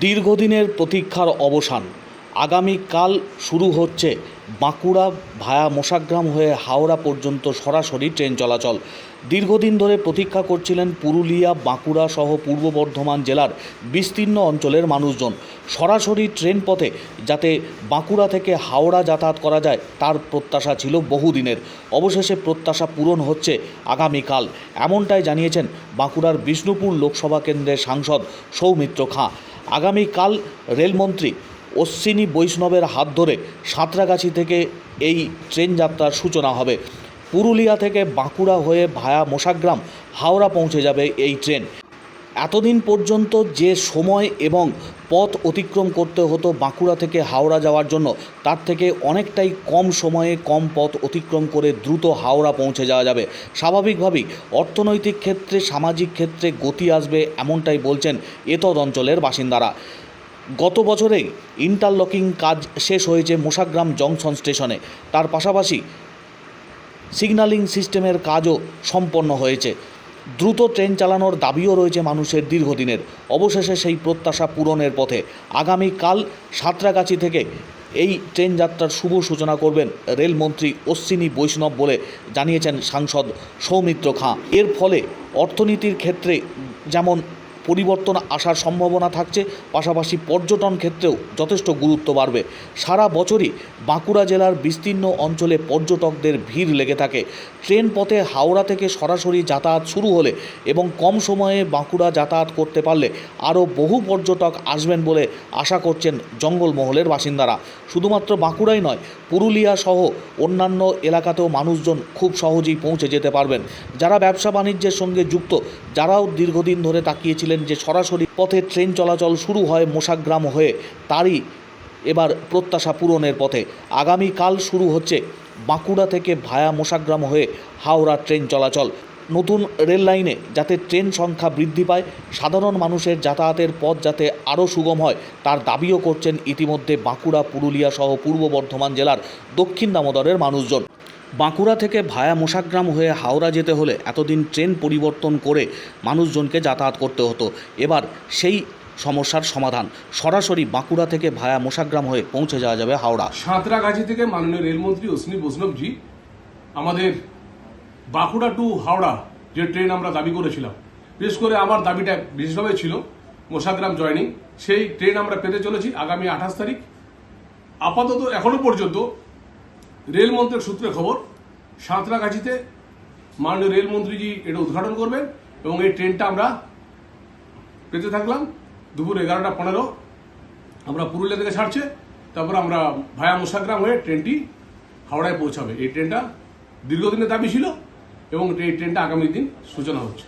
দীর্ঘদিনের প্রতীক্ষার অবসান। আগামীকাল শুরু হচ্ছে বাঁকুড়া ভায়া মোশাগ্রাম হয়ে হাওড়া পর্যন্ত সরাসরি ট্রেন চলাচল। দীর্ঘদিন ধরে প্রতীক্ষা করছিলেন পুরুলিয়া, বাঁকুড়া সহ পূর্ব বর্ধমান জেলার বিস্তীর্ণ অঞ্চলের মানুষজন। সরাসরি ট্রেন পথে যাতে বাঁকুড়া থেকে হাওড়া যাতায়াত করা যায়, তার প্রত্যাশা ছিল বহুদিনের। অবশেষে প্রত্যাশা পূরণ হচ্ছে আগামীকাল। এমনটাই জানিয়েছেন বাঁকুড়ার বিষ্ণুপুর লোকসভা কেন্দ্রের সাংসদ সৌমিত্র খাঁ। আগামীকাল রেলমন্ত্রী অশ্বিনী বৈষ্ণবের হাত ধরে সাঁতরাগাছি থেকে এই ট্রেন যাত্রার সূচনা হবে। পুরুলিয়া থেকে বাঁকুড়া হয়ে ভায়া মোশাগ্রাম হাওড়া পৌঁছে যাবে এই ট্রেন। এতদিন পর্যন্ত যে সময় এবং পথ অতিক্রম করতে হতো বাঁকুড়া থেকে হাওড়া যাওয়ার জন্য, তার থেকে অনেকটাই কম সময়ে কম পথ অতিক্রম করে দ্রুত হাওড়া পৌঁছে যাওয়া যাবে। স্বাভাবিকভাবেই অর্থনৈতিক ক্ষেত্রে, সামাজিক ক্ষেত্রে গতি আসবে এমনটাই বলছেন এতদ অঞ্চলের বাসিন্দারা। গত বছরেই ইন্টারলকিং কাজ শেষ হয়েছে মোশাগ্রাম জংশন স্টেশনে। তার পাশাপাশি সিগন্যালিং সিস্টেমের কাজও সম্পন্ন হয়েছে। দ্রুত ট্রেন চালানোর দাবিও রয়েছে মানুষের দীর্ঘদিনের। অবশেষে সেই প্রত্যাশা পূরণের পথে আগামীকাল সাঁতরাগাছি থেকে এই ট্রেন যাত্রার শুভ সূচনা করবেন রেলমন্ত্রী অশ্বিনী বৈষ্ণব বলে জানিয়েছেন সাংসদ সৌমিত্র খাঁ। এর ফলে অর্থনীতির ক্ষেত্রে যেমন পরিবর্তন আসার সম্ভাবনা থাকছে, পাশাপাশি পর্যটন ক্ষেত্রেও যথেষ্ট গুরুত্ব বাড়বে। সারা বছরই বাঁকুড়া জেলার বিস্তীর্ণ অঞ্চলে পর্যটকদের ভিড় লেগে থাকে। ট্রেন পথে হাওড়া থেকে সরাসরি যাতায়াত শুরু হলে এবং কম সময়ে বাঁকুড়া যাতায়াত করতে পারলে আরও বহু পর্যটক আসবেন বলে আশা করছেন জঙ্গলমহলের বাসিন্দারা। শুধুমাত্র বাঁকুড়াই নয়, পুরুলিয়া সহ অন্যান্য এলাকাতেও মানুষজন খুব সহজেই পৌঁছে যেতে পারবেন। যারা ব্যবসা বাণিজ্যের সঙ্গে যুক্ত, যারাও দীর্ঘদিন ধরে তাকিয়েছিলেন যে সরাসরি পথে ট্রেন চলাচল শুরু হয় মোশাগ্রাম হয়ে, তারই এবার প্রত্যাশা পূরণের পথে। আগামীকাল শুরু হচ্ছে বাঁকুড়া থেকে ভায়া মোশাগ্রাম হয়ে হাওড়া ট্রেন চলাচল। নতুন রেল লাইনে যাতে ট্রেন সংখ্যা বৃদ্ধি পায়, সাধারণ মানুষের যাতায়াতের পথ যাতে আরও সুগম হয়, তার দাবিও করছেন ইতিমধ্যে বাঁকুড়া, পুরুলিয়া সহ পূর্ব বর্ধমান জেলার দক্ষিণ দামোদরের মানুষজন। বাঁকুড়া থেকে ভায়া মোশাগ্রাম হয়ে হাওড়া যেতে হলে এতদিন ট্রেন পরিবর্তন করে মানুষজনকে যাতায়াত করতে হতো। এবার সেই সমস্যার সমাধান। সরাসরি বাঁকুড়া থেকে ভায়া মোশাগ্রাম হয়ে পৌঁছে যাওয়া যাবে হাওড়া। সাঁতরাগাছি থেকে মাননীয় রেলমন্ত্রী অশ্বিনী বৈষ্ণবজি, আমাদের বাঁকুড়া টু হাওড়া যে ট্রেন আমরা দাবি করেছিলাম বিশেষ করে আমার দাবিটা বিশেষভাবে ছিল, মোশাগ্রাম জয়নিং। সেই ট্রেন আমরা পেতে চলেছি আগামী আঠাশ তারিখ। আপাতত এখনও পর্যন্ত রেলমন্ত্রীর সূত্রে খবর, সাঁতরাগাছিতে মাননীয় রেলমন্ত্রীজি এটা উদ্ঘাটন করবেন এবং এই ট্রেনটা আমরা পেতে থাকলাম। দুপুর এগারোটা পনেরো, আমরা পুরুলিয়া থেকে ছাড়ছে, তারপর আমরা ভায়া মোশাগ্রাম হয়ে ট্রেনটি হাওড়ায় পৌঁছাবে। এই ট্রেনটা দীর্ঘদিনের দাবি ছিল এবং এই ট্রেনটা আগামী দিন সূচনা হচ্ছে।